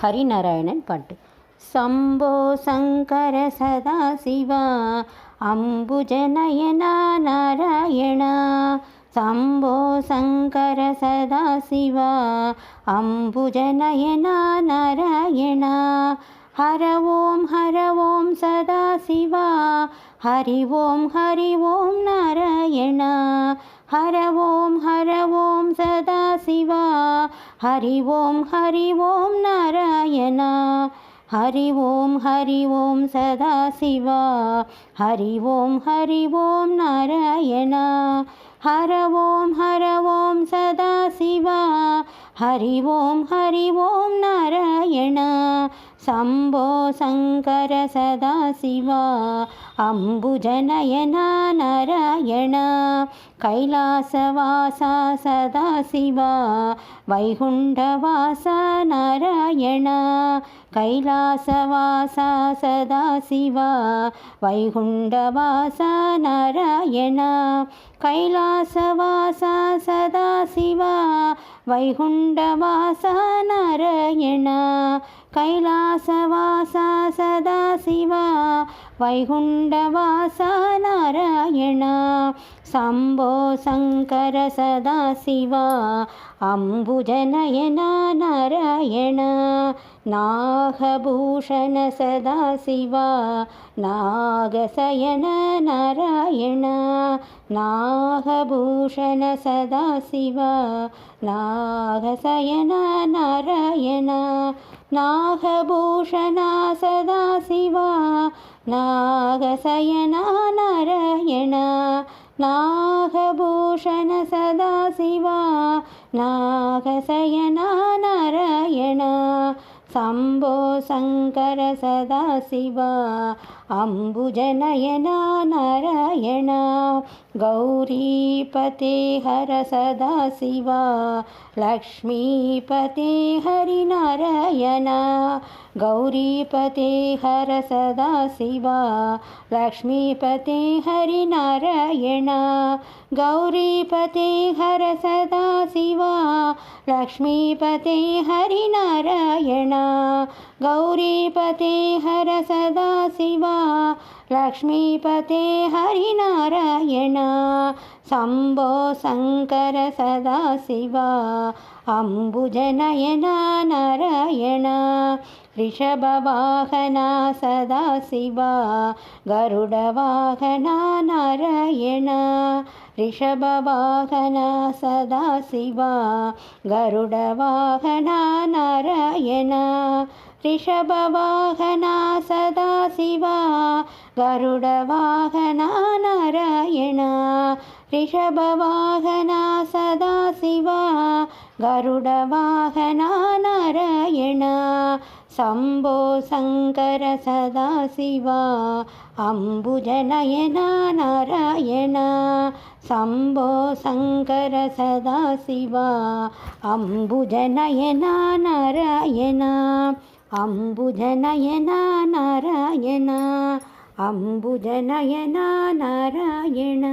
ஹரிநாராயணன் பாட்டு. சம்போ சங்கர சதா சிவா அம்புஜநயனா நாராயணா சம்போ சங்கர சதா சிவா அம்புஜநயனா நாராயணா ஹர ஓம் ஹர ஓம் சதாசிவா ஹரி ஓம் ஹரி ஓம் நாராயணா ஹர ஓம் ஹர ஓம் சதாசிவா ஹரி ஓம் ஹரி ஓம் நாராயணா ஹரி ஓம் ஹரி ஓம் சதாசிவா ஹரி ஓம் ஹரி ஓம் நாராயணா ஹர ஓம் ஹர ஓம் சதாசிவா ஹரி ஓம் ஹரி ஓம் நாராயணா சம்போ சங்கர சதாசிவா அம்புஜநயனா நாராயணா கைலாசவாசா சதாசிவா வைகுண்டவாசா நாராயணா கைலாசவாசா சதாசிவா வைகுண்டவாசா நாராயணா கைலாசவாசா சதாசிவா வைகுண்டவாசா நாராயணா கைலாசவாசா சதாசிவா வைகுண்டவாசா நாராயணா சம்போ சங்கர சதாசிவா அம்புஜநயனா நாராயணா நாகபூஷண சதாசிவா நாகசயன நாராயணா நாகபூஷண சதாசிவா நாகசயன நாராயணா. நாகபூஷணா சதாசிவா நாகசயனா நாராயணா நாகபூஷண சதாசிவா நாகசயனா நாராயணா. शम्भो शङ्कर शङ्करसदाशिवा अम्बुजनयना नारायण। गौरीपते हर हरसदाशिवा लक्ष्मीपते हरिनारायण। गौरीपते हर सदाशिवा लक्ष्मीपते हरिनारायण। गौरीपते हर सदाशिवा लक्ष्मीपते हरिनारायण। गौरीपते हर सदाशिवा लक्ष्मीपते हरिनारायण। शम्भो शङ्कर सदाशिवा अम्बुजनयना नारायण ऋषभवाहना सदाशिवा गरुडवाहना नारायण ऋषभवाहना सदाशिवा गरुडवाहना नारायण ऋषभवाहना सदाशिवा गरुडवाहना नारायण ऋषभवाहना सदाशिवा गरुडवाहना नारायण शम्भो शङ्कर सदाशिवा अम्बुजनयना नारायण शम्भो शङ्कर सदाशिवा अम्बुजनयना नारायण अम्बुजनयना नारायण अम्बुजनयना नारायण